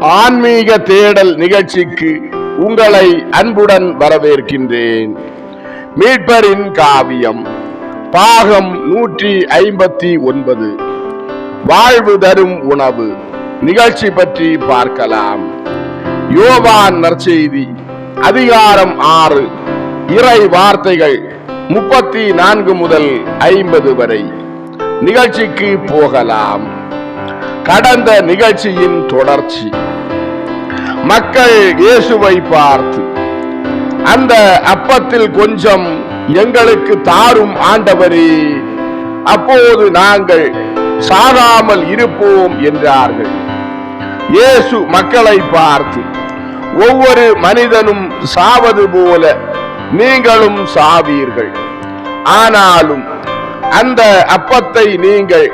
ஆன்மீக தேடல் நிகழ்ச்சிக்கு உங்களை அன்புடன் வரவேற்கின்றேன். மீட்பரின் காவியம் பாகம் நூற்றி ஐம்பத்தி ஒன்பது. வாழ்வு தரும் உணவு நிகழ்ச்சி பற்றி பார்க்கலாம். யோவான் நற்செய்தி அதிகாரம் ஆறு இறை வார்த்தைகள் முப்பத்தி நான்கு முதல் ஐம்பது வரை. நிகழ்ச்சிக்கு போகலாம். கடந்த நிகழ்ச்சியின் தொடர்ச்சி. மக்கள் இயேசுவை பார்த்து அந்த அப்பத்தில் கொஞ்சம் எங்களுக்கு தாரும் ஆண்டவரே அப்போது நாங்கள் சாகாமல் இருப்போம் என்றார்கள். இயேசு மக்களை பார்த்து ஒவ்வொரு மனிதனும் சாவது போல நீங்களும் சாவீர்கள். ஆனாலும் அந்த அப்பத்தை நீங்கள்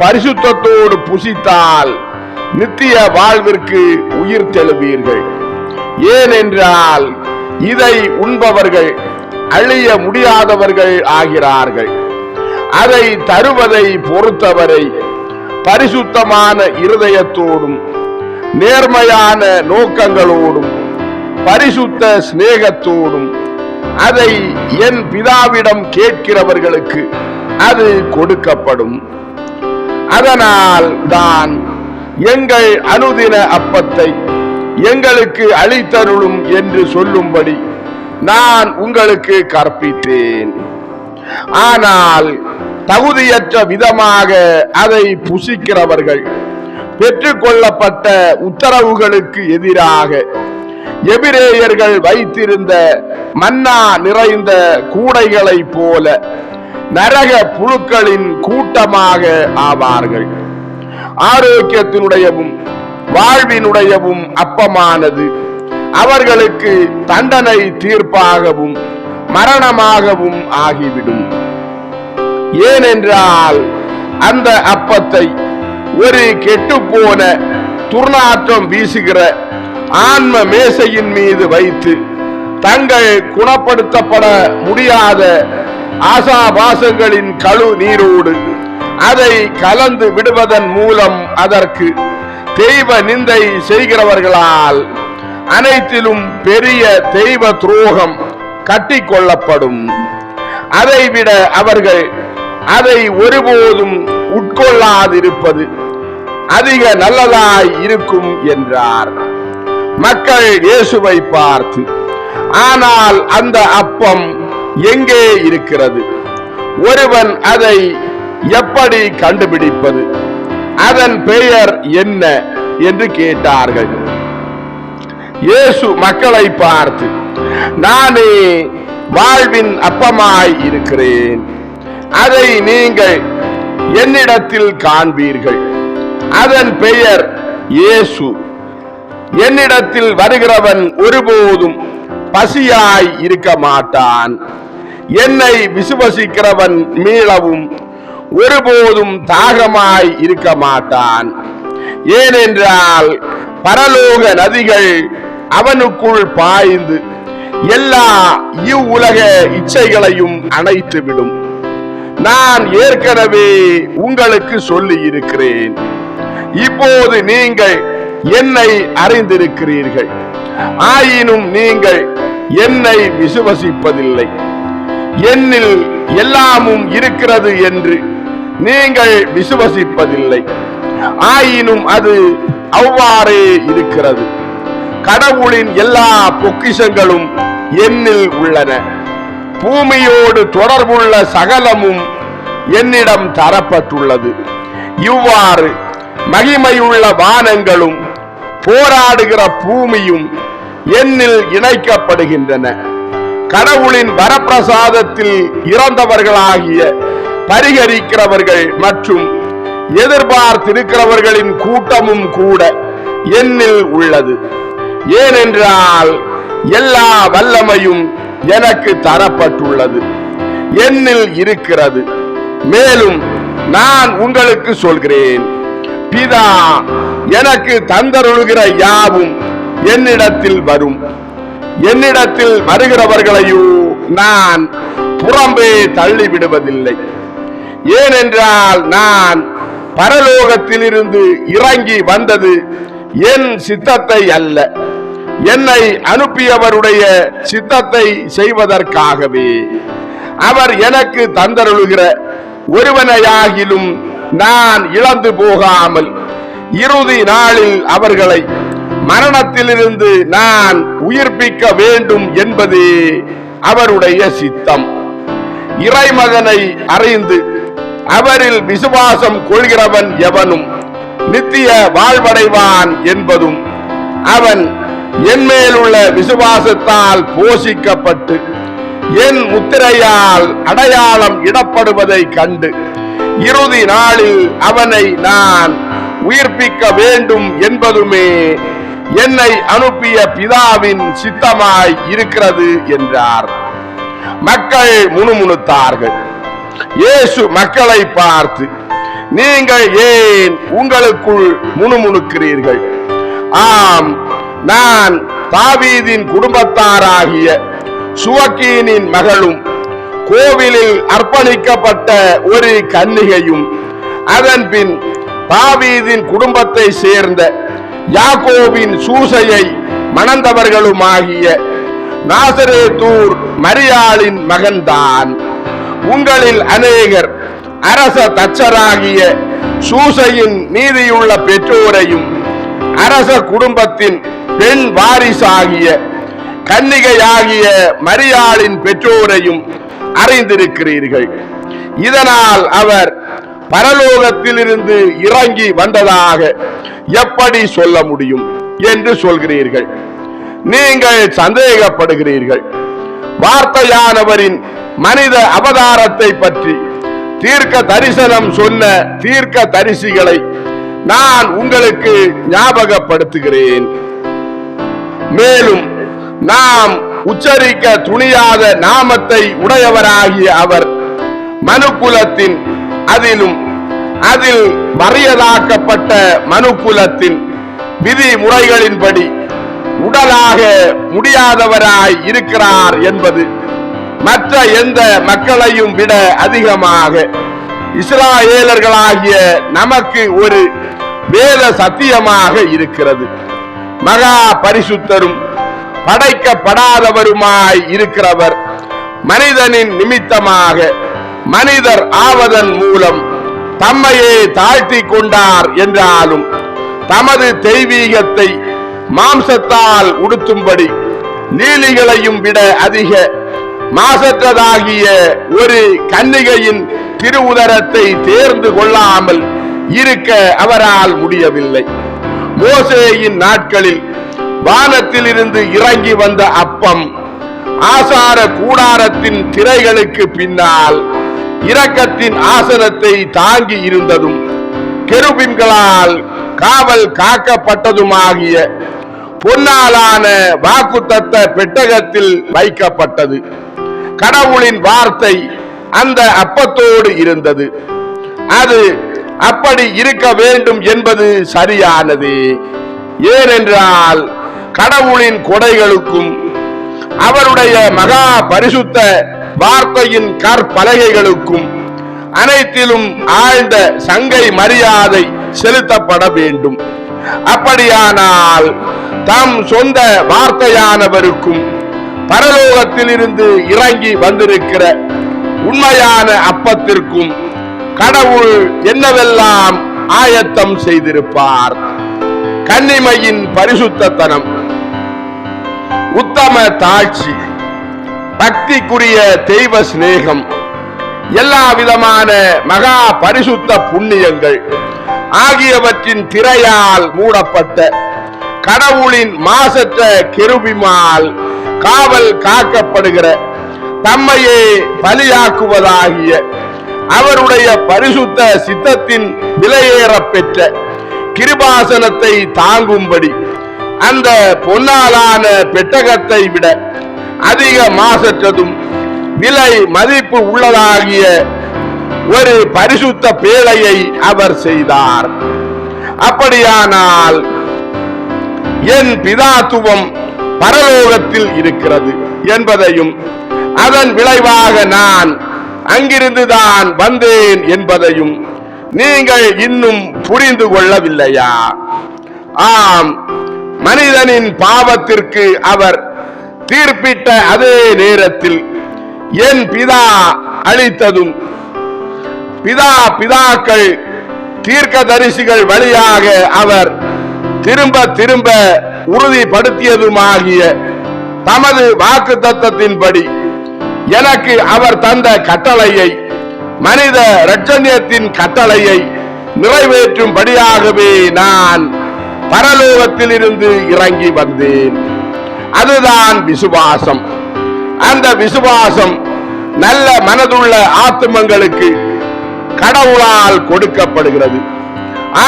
பரிசுத்தத்தோடு புசித்தால் நித்திய வாழ்விற்கு உயிர் தெழுவீர்கள். ஏனென்றால் இதை உண்பவர்கள் அழிய முடியாதவர்கள் ஆகிறார்கள். அதை தருவதை பொறுத்தவரை பரிசுத்தமான இருதயத்தோடும் நேர்மையான நோக்கங்களோடும் பரிசுத்த சிநேகத்தோடும் அதை என் பிதாவிடம் கேட்கிறவர்களுக்கு அது கொடுக்கப்படும். அதனால் தான் எங்கள் அனுதின அப்பத்தை எங்களுக்கு அளித்தருளும் என்று சொல்லும்படி நான் உங்களுக்கு கற்பித்தேன். ஆனால் தகுதியற்ற விதமாக அதை புசிக்கிறவர்கள் பெற்றுக்கொள்ளப்பட்ட உத்தரவுகளுக்கு எதிராக எபிரேயர்கள் வைத்திருந்த மன்னா நிறைந்த கூடைகளைப் போல நரக புழுக்களின் கூட்டமாக ஆவார்கள். ஆரோக்கியத்தினுடையவும் வாழ்வினுடையவும் அப்பமானது. அவர்களுக்கு தண்டனை தீர்ப்பாகவும் மரணமாகவும் ஆகிவிடும். ஏனென்றால் அந்த அப்பத்தை ஒரு கெட்டுப்போன துர்நாற்றம் வீசுகிற ஆன்ம மேசையின் மீது வைத்து தங்கள் குணப்படுத்தப்பட முடியாத ஆசாபாசங்களின் கழு நீரோடு அதை கலந்து விடுவதன் மூலம் அதற்கு தெய்வ நிந்தை செய்கிறவர்களால் அனைத்திலும் பெரிய தெய்வ துரோகம் கட்டிக்கொள்ளப்படும். அதைவிட அவர்கள் அதை ஒருபோதும் உட்கொள்ளாதிருப்பது அதிக நல்லதாய் இருக்கும் என்றார். மக்கள் இயேசுவை பார்த்து ஆனால் அந்த அப்பம் எங்கே இருக்கிறது? ஒருவன் அதை எப்படி கண்டுபிடிப்பது? அதன் பெயர் என்ன என்று கேட்டார்கள். இயேசு மக்களை பார்த்து நானே வாழ்வின் அப்பமாய் இருக்கிறேன். அதை நீங்கள் என்னிடத்தில் காண்பீர்கள். அதன் பெயர் இயேசு. என்னிடத்தில் வருகிறவன் ஒருபோதும் பசியாய் இருக்க மாட்டான். என்னை விசுவசிக்கிறவன் மீளவும் ஒருபோதும் தாகமாய் இருக்க மாட்டான். ஏனென்றால் பரலோக நதிகள் அவனுக்குள் பாய்ந்து எல்லா இவ்வுலக இச்சைகளையும் அணைத்துவிடும். நான் ஏற்கனவே உங்களுக்கு சொல்லி இருக்கிறேன் இப்போது நீங்கள் என்னை அறிந்திருக்கிறீர்கள். ஆயினும் நீங்கள் என்னை விசுவசிப்பதில்லை. என்னில் எல்லாமும் இருக்கிறது என்று நீங்கள் விசுவசிப்பதில்லை. ஆயினும் அது அவ்வாறே இருக்கிறது. கடவுளின் எல்லா பொக்கிஷங்களும் என்னில் உள்ளன. பூமியோடு தொடர்புள்ள சகலமும் என்னிடம் தரப்பட்டுள்ளது. இவ்வாறு மகிமையுள்ள வானங்களும் போராடுகிற பூமியும் என்னில் இணைக்கப்படுகின்றன. கடவுளின் வரப்பிரசாதத்தில் இறந்தவர்களாகிய பரிகரிக்கிறவர்கள் மற்றும் எதிர்பார்த்திருக்கிறவர்களின் கூட்டமும் கூட என்னில் உள்ளது. ஏனென்றால் எல்லா வல்லமையும் எனக்கு தரப்பட்டுள்ளது. என்னில் இருக்கிறது. மேலும் நான் உங்களுக்கு சொல்கிறேன் பிதா எனக்கு தந்தருள்கிற யாவும் என்னிடத்தில் வரும். என்னிடத்தில் வருகிறவர்களையோ நான் புறம்பே தள்ளிவிடுவதில்லை. ஏனென்றால் நான் பரலோகத்திலிருந்து இறங்கி வந்தது என் சித்தத்தை அல்ல. என்னை அனுப்பியவருடைய சித்தத்தை செய்வதற்காகவே. அவர் எனக்கு தந்தருளுகிற ஒருவனையாகிலும் நான் இழந்து போகாமல் இறுதி நாளில் அவர்களை மரணத்திலிருந்து நான் உயிர்ப்பிக்க வேண்டும் என்பதே அவருடைய சித்தம். இறைமகனை அறிந்து அவரில் விசுவாசம் கொள்கிறவன் எவனும் நித்திய வாழ்வடைவான் என்பதும் அவன் என் மேலுள்ள விசுவாசத்தால் போஷிக்கப்பட்டு என் முத்திரையால் அடையாளம் இடப்படுவதை கண்டு இறுதி நாளில் அவனை நான் உயிர்ப்பிக்க வேண்டும் என்பதுமே என்னை அனுப்பிய பிதாவின் சித்தமாய் இருக்கிறது என்றார். மக்கள் முணுமுணுத்தார்கள். இயேசு மக்களை பார்த்து நீங்கள் ஏன் உங்களுக்குள் முணுமுணுக்கிறீர்கள்? ஆம் நான் தாவீதின் குடும்பத்தாராகிய சுவக்கீனின் மகளும் கோவிலில் அர்ப்பணிக்கப்பட்ட ஒரு கன்னிகையும் அதன் பின் தாவீதின் குடும்பத்தை சேர்ந்த யாக்கோவின் சூசையை மணந்தவர்களுமாகிய நாசரேதூர் மரியாளின் மகன்தான். உங்களில் அநேகர் அரச தச்சராகிய சூசையின் நீதியுள்ள பெற்றோரையும் அரச குடும்பத்தின் பெண் வாரிசாகிய கன்னிகையாகிய மரியாளின் பெற்றோரையும் அறிந்திருக்கிறீர்கள். இதனால் அவர் பரலோகத்திலிருந்து இறங்கி வந்ததாக எப்படி சொல்ல முடியும் என்று சொல்கிறீர்கள். நீங்கள் சந்தேகப்படுகிறீர்கள். வார்த்தையானவரின் மனித அவதாரத்தை பற்றி தீர்க்க தரிசனம் சொன்ன தீர்க்க தரிசிகளை நான் உங்களுக்கு ஞாபகப்படுத்துகிறேன். மேலும் நாம் உச்சரிக்க துணியாத நாமத்தை உடையவராகிய அவர் மனுக்குலத்தின் அதிலும் அதில் வறியதாக்கப்பட்ட மனுக்குலத்தின் விதிமுறைகளின்படி உடலாக முடியாதவராய் இருக்கிறார் என்பது மற்ற எந்த மக்களையும் விட அதிகமாக. இஸ்ராயேலர்களாகிய நமக்கு ஒரு வேத சத்தியமாக இருக்கிறது. மகா பரிசுத்தரும் படைக்கப்படாதவருமாய் இருக்கிறவர் மனிதனின் நிமித்தமாக மனிதர் ஆவதன் மூலம் தம்மையே தாழ்த்தி கொண்டார் என்றாலும் தமது தெய்வீகத்தை மாம்சத்தால் உடுத்தும்படி நீலிகளையும் விட அதிக மாசற்றதாகிய ஒரு கன்னிகையின் திருவுதரத்தை தேர்ந்து கொள்ளாமல் இருக்க அவரால் முடியவில்லை. மோசேயின் நாட்களில் வானத்திலிருந்து இறங்கி வந்த அப்பம் ஆசார கூடாரத்தின் திரைகளுக்கு பின்னால் இரக்கத்தின் ஆசனத்தை தாங்கி இருந்ததும் கெருபின்களால் காவல் காக்கப்பட்டதுமாகிய பொன்னாலான வாக்குத்தத்த பெட்டகத்தில் வைக்கப்பட்டது. கடவுளின் வார்த்தை அந்த அப்பத்தோடு இருந்தது. அது அப்படி இருக்க வேண்டும் என்பது சரியானது. ஏனென்றால் கடவுளின் கொடைகளுக்கும் அவருடைய மகா பரிசுத்த வார்த்தையின் கற்பலகைகளுக்கும் அனைத்திலும் ஆழ்ந்த சங்கை மரியாதை செலுத்தப்பட வேண்டும். அப்படியானால் தம் சொந்த வார்த்தையானவருக்கும் பரலோகத்திலிருந்து இறங்கி வந்திருக்கிற உண்மையான அப்பத்திற்கும் கடவுள் என்னவெல்லாம் ஆயத்தம் செய்திருப்பார்? கன்னிமையின் பரிசுத்தனம் உத்தம தாட்சி பக்திக்குரிய தெய்வ சிநேகம். எல்லா விதமான மகா பரிசுத்த புண்ணியங்கள் ஆகியவற்றின் திரையால் மூடப்பட்ட கடவுளின் மாசற்ற கெருபிமால் காவல் காக்கப்படுகிற தம்மையே பலியாக்குவதாகிய அவருடைய பரிசுத்த சித்தத்தின் விலையேற பெற்ற கிருபாசனத்தை தாங்கும்படி அந்த பொன்னாலான பெட்டகத்தை விட அதிக மாசற்றதும் விலை மதிப்பு உள்ளதாகிய ஒரு பரிசுத்த பேழையை அவர் செய்தார். அப்படியானால் என் பிதாத்துவம் பரலோகத்தில் இருக்கிறது என்பதையும் அதன் விளைவாக நான் அங்கிருந்துதான் வந்தேன் என்பதையும் நீங்கள் இன்னும் புரிந்து கொள்ளவில்லையா? ஆம் மனிதனின் பாவத்திற்கு அவர் தீர்ப்பிட்ட அதே நேரத்தில் என் பிதா அளித்ததும் பிதா பிதாக்கள் தீர்க்க தரிசிகள் வழியாக அவர் திரும்ப திரும்ப உறுதிப்படுத்தியதுமாகிய தமது வாக்கு தத்தத்தின்படி எனக்கு அவர் தந்த கட்டளையை மனித ரட்சண்யத்தின் கட்டளையை நிறைவேற்றும்படியாகவே நான் பரலோகத்தில் இருந்து இறங்கி வந்தேன். அதுதான் விசுவாசம். அந்த விசுவாசம் நல்ல மனதுள்ள ஆத்மங்களுக்கு கடவுளால் கொடுக்கப்படுகிறது.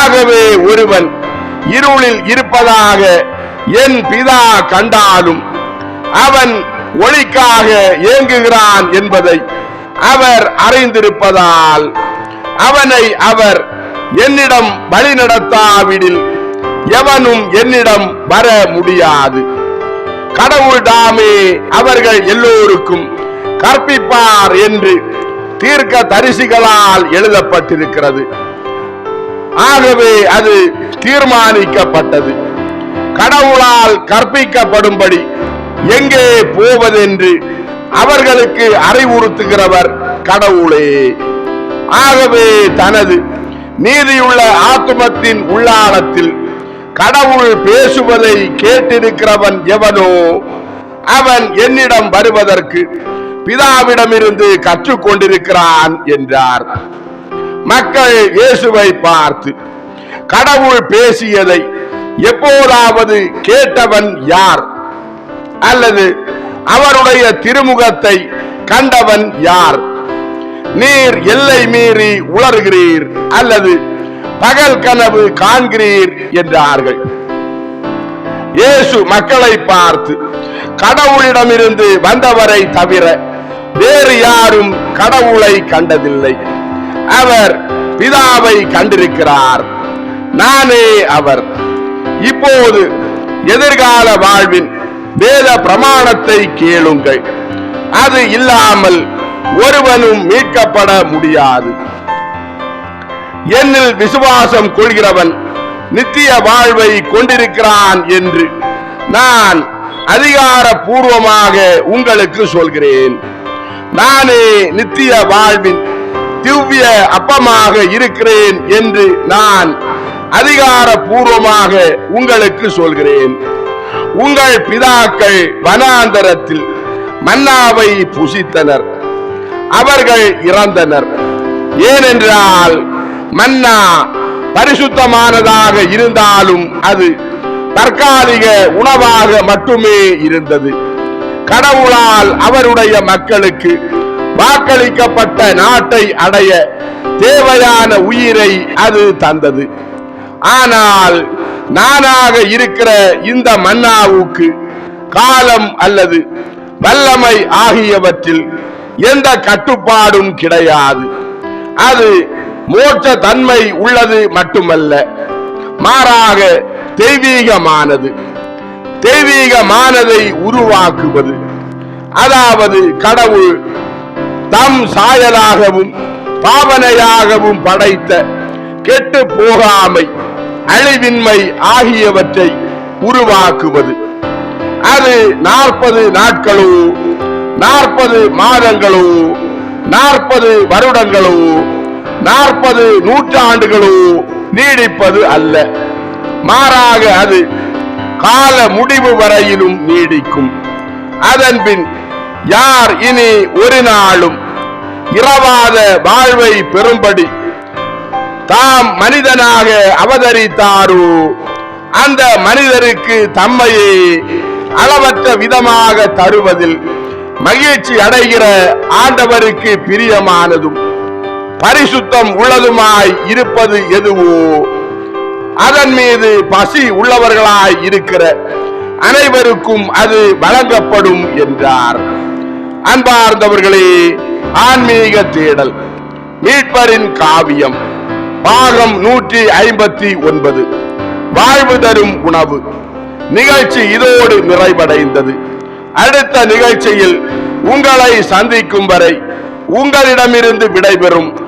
ஆகவே ஒருவன் இருளில் இருப்பதாக என் பிதா கண்டாலும் அவன் ஒளிக்காக ஏங்குகிறான் என்பதை அவர் அறிந்திருப்பதால் அவனை அவர் என்னிடம் வழி நடத்தாவிடில் எவனும் என்னிடம் வர முடியாது. கடவுள் தாமே அவர்கள் எல்லோருக்கும் கற்பிப்பார் என்று தீர்க்க தரிசிகளால் எழுதப்பட்டிருக்கிறது. ஆகவே அது தீர்மானிக்கப்பட்டது. கடவுளால் கற்பிக்கப்படும்படி எங்கே போவதென்று அவர்களுக்கு அறிவுறுத்துகிறவர் கடவுளே. ஆகவே தனது நீதியுள்ள ஆத்துமத்தின் உள்ளாளத்தில் கடவுள் பேசுவதை கேட்டிருக்கிறவன் எவனோ அவன் என்னிடம் வருவதற்கு பிதாவிடமிருந்து கற்றுக்கொண்டிருக்கிறான் என்றார். மக்கள் இயேசுவை பார்த்து கடவுள் பேசியதை எப்போதாவது கேட்டவன் யார்? அல்லது அவருடைய திருமுகத்தை கண்டவன் யார்? நீர் எல்லை மீறி உளர்கிறீர் அல்லது பகல் கனவு காண்கிறீர் என்றார்கள். இயேசு மக்களை பார்த்து கடவுளிடமிருந்து வந்தவரை தவிர வேறு யாரும் கடவுளை கண்டதில்லை. அவர் பிதாவை கண்டிருக்கிறார். நானே அவர். இப்போது எதிர்கால வாழ்வின் வேத பிரமாணத்தை கேளுங்கள். அது இல்லாமல் ஒருவனும் மீட்கப்பட முடியாது. என்னில் விசுவாசம் கொள்கிறவன் நித்திய வாழ்வை கொண்டிருக்கிறான் என்று நான் அதிகாரபூர்வமாக உங்களுக்கு சொல்கிறேன். நானே நித்திய வாழ்வின் திவ்ய அப்பமாக இருக்கிறேன் என்று நான் அதிகாரபூர்வமாக உங்களுக்கு சொல்கிறேன். உங்கள் பிதாக்கள் வனாந்தரத்தில் மன்னாவை புசித்தனர். அவர்கள் இறந்தனர். ஏனென்றால் மன்னா பரிசுத்தமானதாக இருந்தாலும் அது தற்காலிக உணவாக மட்டுமே இருந்தது. கடவுளால் அவருடைய மக்களுக்கு வாக்களிக்கப்பட்ட நாட்டை அடைய தேவையான உயிரை அது தந்தது. ஆனால் நானாக இருக்கிற இந்த மன்னாவுக்கு காலம் அல்லது வல்லமை ஆகியவற்றில் எந்த கட்டுப்பாடும் கிடையாது. அது மோட்ச தன்மை உள்ளது மட்டுமல்ல. மாறாக தெய்வீகமானது. தெய்வீகமானதை உருவாக்குவது. அதாவது கடவுள் தம் சாயலாகவும் பாவனையாகவும் படைத்த கெட்டு போகாமை அழிவின்மை ஆகியவற்றை உருவாக்குவது. அது நாற்பது நாட்களோ நாற்பது மாதங்களோ நாற்பது வருடங்களோ நாற்பது நூற்றாண்டுகளோ நீடிப்பது அல்ல. மாறாக அது கால முடிவு வரையிலும் நீடிக்கும். அதன்பின் யார் இனி ஒரு நாளும் இரவாத வாழ்வை பெறும்படி தாம் மனிதனாக அவதரித்தாரோ அந்த மனிதருக்கு தம்மையே அளவற்ற விதமாக தருவதில் மகிழ்ச்சி அடைகிற ஆண்டவருக்கு பிரியமானதும். பரிசுத்தம் உள்ளதுமாய் இருப்பது எதுவோ? அதன் மீது பசி உள்ளவர்களாய் இருக்கிற அனைவருக்கும் அது வழங்கப்படும் என்றார். அன்பார்ந்தவர்களே ஆன்மீக தேடல் மீட்பரின் காவியம் பாகம் நூற்றி ஐம்பத்தி ஒன்பது. வாழ்வு தரும் உணவு நிகழ்ச்சி இதோடு நிறைவடைந்தது. அடுத்த நிகழ்ச்சியில் உங்களை சந்திக்கும் வரை உங்களிடமிருந்து விடைபெறும்